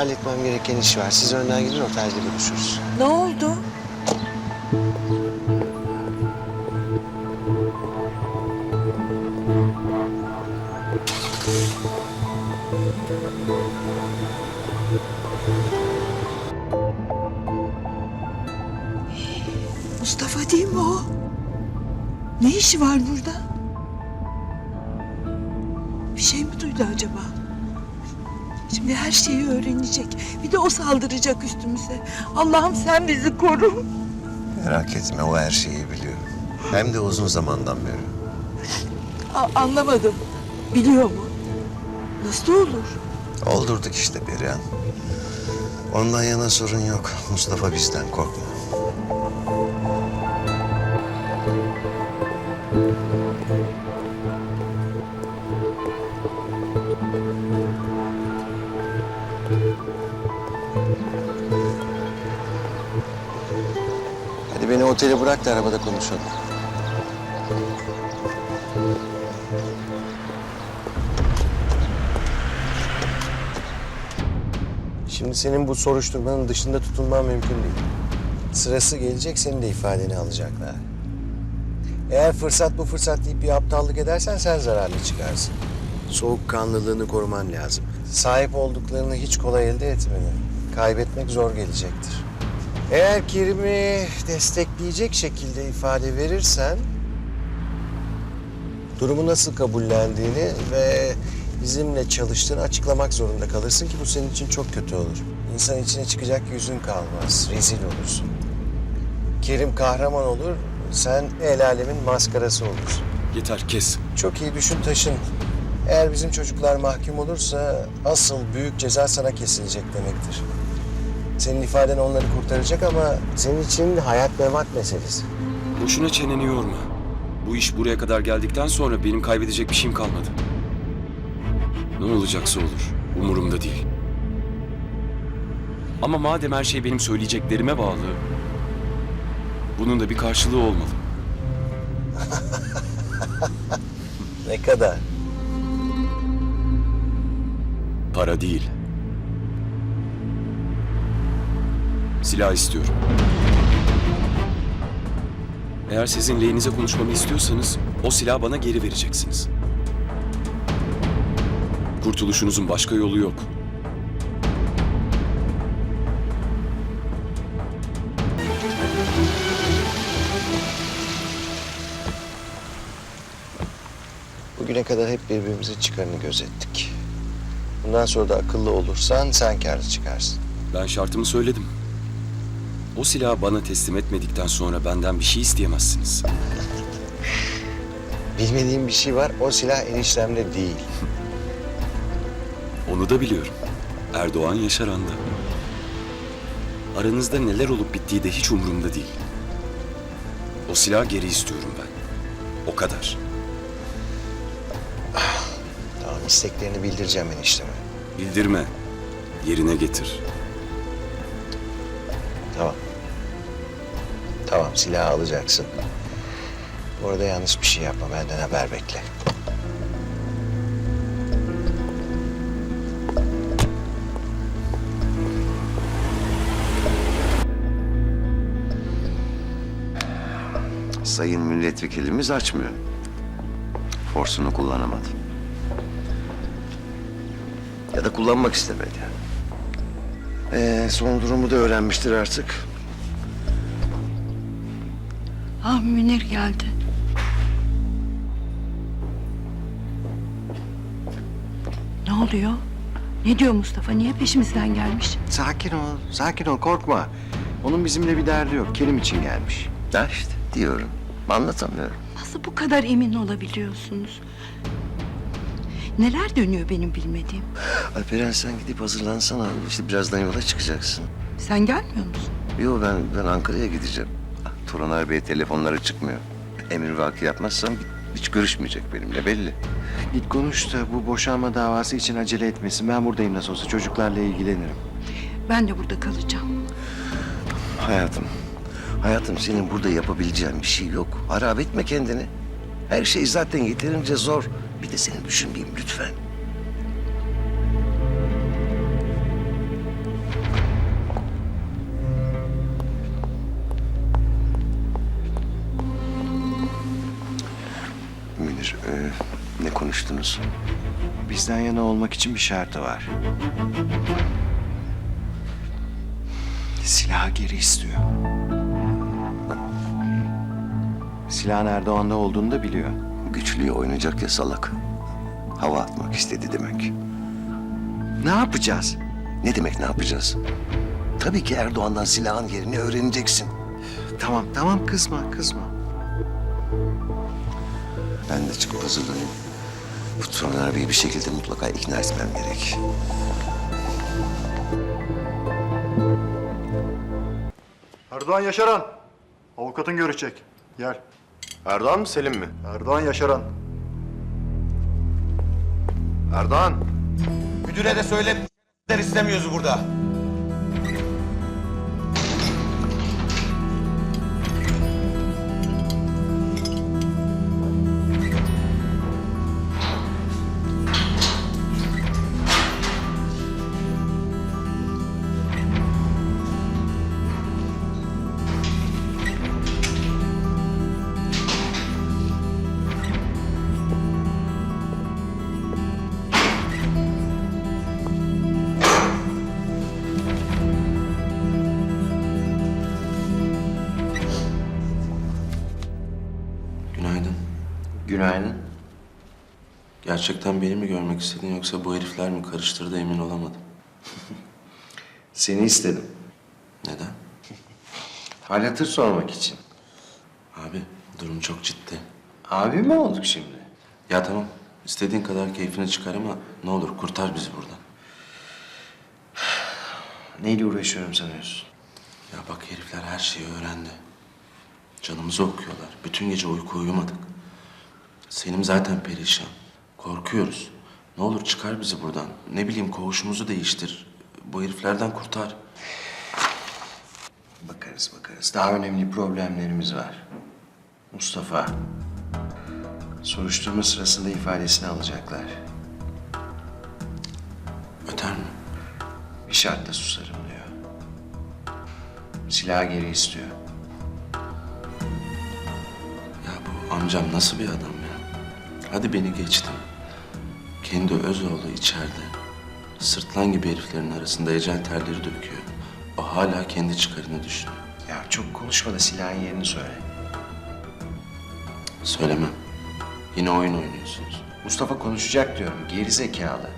halletmem gereken iş var. Siz önden gidin otelde görüşürüz. Ne oldu? Mustafa değil mi o? Ne işi var burada? Bir şey mi duydu acaba? Şimdi her şeyi öğrenecek. Bir de o saldıracak üstümüze. Allah'ım sen bizi koru. Merak etme o her şeyi biliyor. Hem de uzun zamandan beri. A- anlamadım. Biliyor mu? Nasıl olur? Oldurduk işte Perihan. Ondan yana sorun yok. Mustafa bizden korkma. Hadi beni otele bırak da arabada konuşalım. Şimdi senin bu soruşturmanın dışında tutulman mümkün değil. Sırası gelecek senin de ifadeni alacaklar. Eğer fırsat bu fırsat deyip bir aptallık edersen sen zararlı çıkarsın. Soğukkanlılığını koruman lazım. Sahip olduklarını hiç kolay elde etmedin. Kaybetmek zor gelecektir. Eğer Kerim'i destekleyecek şekilde ifade verirsen... ...durumu nasıl kabullendiğini ve bizimle çalıştığını açıklamak zorunda kalırsın ki bu senin için çok kötü olur. İnsan içine çıkacak yüzün kalmaz, rezil olursun. Kerim kahraman olur, sen el alemin maskarası olursun. Yeter kes. Çok iyi düşün taşın. Eğer bizim çocuklar mahkum olursa asıl büyük ceza sana kesilecek demektir. Senin ifaden onları kurtaracak ama senin için hayat memat meselesi. Boşuna çeneni yorma. Bu iş buraya kadar geldikten sonra benim kaybedecek bir şeyim kalmadı. Ne olacaksa olur. Umurumda değil. Ama madem her şey benim söyleyeceklerime bağlı... ...bunun da bir karşılığı olmalı. Ne kadar? Para değil. Silah istiyorum. Eğer sizin lehinize konuşmamı istiyorsanız o silahı bana geri vereceksiniz. Kurtuluşunuzun başka yolu yok. Bugüne kadar hep birbirimizin çıkarını gözettik. Bundan sonra da akıllı olursan sen kârlı çıkarsın. Ben şartımı söyledim. O silahı bana teslim etmedikten sonra benden bir şey isteyemezsiniz. Bilmediğim bir şey var, o silah eniştemde değil. Onu da biliyorum. Erdoğan Yaşaran'da. Aranızda neler olup bittiği de hiç umurumda değil. O silahı geri istiyorum ben. O kadar. Tamam, isteklerini bildireceğim enişteme. Bildirme. Yerine getir. Tamam, silahı alacaksın. Bu arada yanlış bir şey yapma, benden haber bekle. Sayın milletvekilimiz açmıyor. Forsunu kullanamadı. Ya da kullanmak istemedi. Ee, son durumu da öğrenmiştir artık. Ah Münir geldi. Ne oluyor? Ne diyor Mustafa? Niye peşimizden gelmiş? Sakin ol, sakin ol, korkma. Onun bizimle bir derdi yok, Kerim için gelmiş. Ha işte diyorum. Anlatamıyorum. Nasıl bu kadar emin olabiliyorsunuz? Neler dönüyor benim bilmediğim? Alperen sen gidip hazırlansana. İşte birazdan yola çıkacaksın. Sen gelmiyor musun? Yo ben ben Ankara'ya gideceğim. Turanay Bey telefonları çıkmıyor. Emir vaki yapmazsam hiç görüşmeyecek benimle belli. Git konuş da bu boşanma davası için acele etmesin. Ben buradayım nasıl olsa, çocuklarla ilgilenirim. Ben de burada kalacağım. Hayatım, hayatım senin burada yapabileceğin bir şey yok. Harap etme kendini. Her şey zaten yeterince zor. Bir de seni düşünmeyeyim lütfen. Konuştunuz? Bizden yana olmak için bir şartı var. Silahı geri istiyor. Silahın Erdoğan'da olduğunu da biliyor. Güçlüye oynayacak ya salak. Hava atmak istedi demek. Ne yapacağız? Ne demek ne yapacağız? Tabii ki Erdoğan'dan silahın yerini öğreneceksin. Tamam, tamam kızma, kızma. Ben de çıkıp hazırlanayım. Bu Turan abiyi bir şekilde mutlaka ikna etmem gerek. Erdoğan Yaşaran. Avukatın görüşecek. Gel. Erdoğan mı Selim mi? Erdoğan Yaşaran. Erdoğan. Müdüre de söyle istemiyoruz burada. Günaydın. Gerçekten beni mi görmek istedin yoksa bu herifler mi karıştırdı emin olamadım. Seni istedim. Neden? Hal hatır sormak için. Abi durum çok ciddi. Abi mi olduk şimdi? Ya tamam istediğin kadar keyfini çıkar ama ne olur kurtar bizi buradan. Neyle uğraşıyorum sanıyorsun? Ya bak herifler her şeyi öğrendi. Canımızı okuyorlar. Bütün gece uyku uyumadık. Selim zaten perişan. Korkuyoruz. Ne olur çıkar bizi buradan. Ne bileyim koğuşumuzu değiştir. Bu heriflerden kurtar. Bakarız bakarız. Daha önemli problemlerimiz var. Mustafa. Soruşturma sırasında ifadesini alacaklar. Öter mi? Bir şartla susarım diyor. Silahı geri istiyor. Ya bu amcam nasıl bir adam? Hadi beni geçtim. Kendi öz oğlu içeride. Sırtlan gibi heriflerin arasında ecel terleri döküyor. O hala kendi çıkarını düşünüyor. Ya çok konuşma da silahın yerini söyle. Söylemem. Yine oyun oynuyorsunuz. Mustafa konuşacak diyorum. Geri zekalı.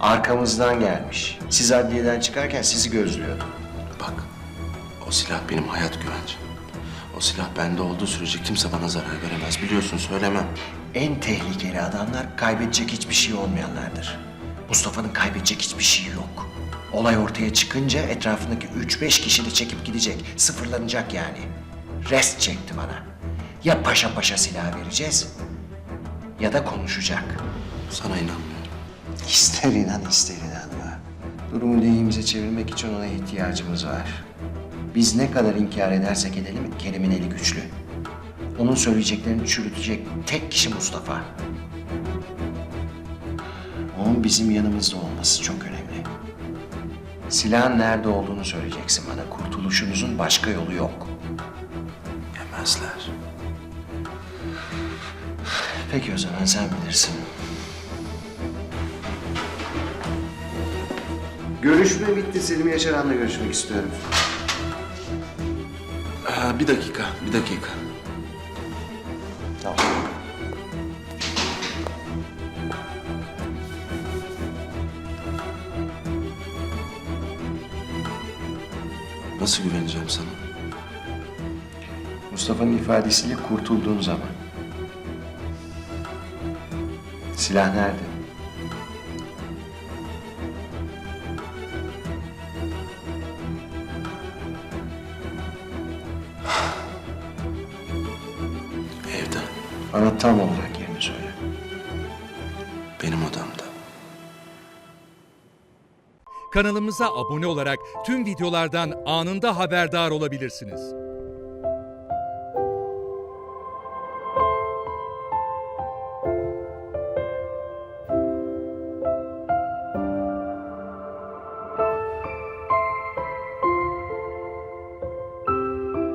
Arkamızdan gelmiş. Siz adliyeden çıkarken sizi gözlüyordu. Bak, o silah benim hayat güvencem. O silah bende olduğu sürece kimse bana zarar veremez. Biliyorsun söylemem. En tehlikeli adamlar kaybedecek hiçbir şey olmayanlardır. Mustafa'nın kaybedecek hiçbir şey yok. Olay ortaya çıkınca etrafındaki üç beş kişi de çekip gidecek. Sıfırlanacak yani. Rest çekti bana. Ya paşa paşa silah vereceğiz ya da konuşacak. Sana inanmıyorum. İster inan ister inanma. Durumu lehimize çevirmek için ona ihtiyacımız var. Biz ne kadar inkar edersek edelim Kerim'in eli güçlü. Onun söyleyeceklerini çürütecek tek kişi Mustafa. Onun bizim yanımızda olması çok önemli. Silahın nerede olduğunu söyleyeceksin bana. Kurtuluşumuzun başka yolu yok. Yemezler. Peki o zaman sen bilirsin. Görüşme bitti. Selim Yaşaran'la görüşmek istiyorum. Bir dakika, bir dakika. Tamam. Nasıl güveneceğim sana? Mustafa'nın ifadesiyle kurtulduğun zaman. Silah nerede? Bana tam olarak yerini söyle. benim odamda. Kanalımıza abone olarak tüm videolardan anında haberdar olabilirsiniz.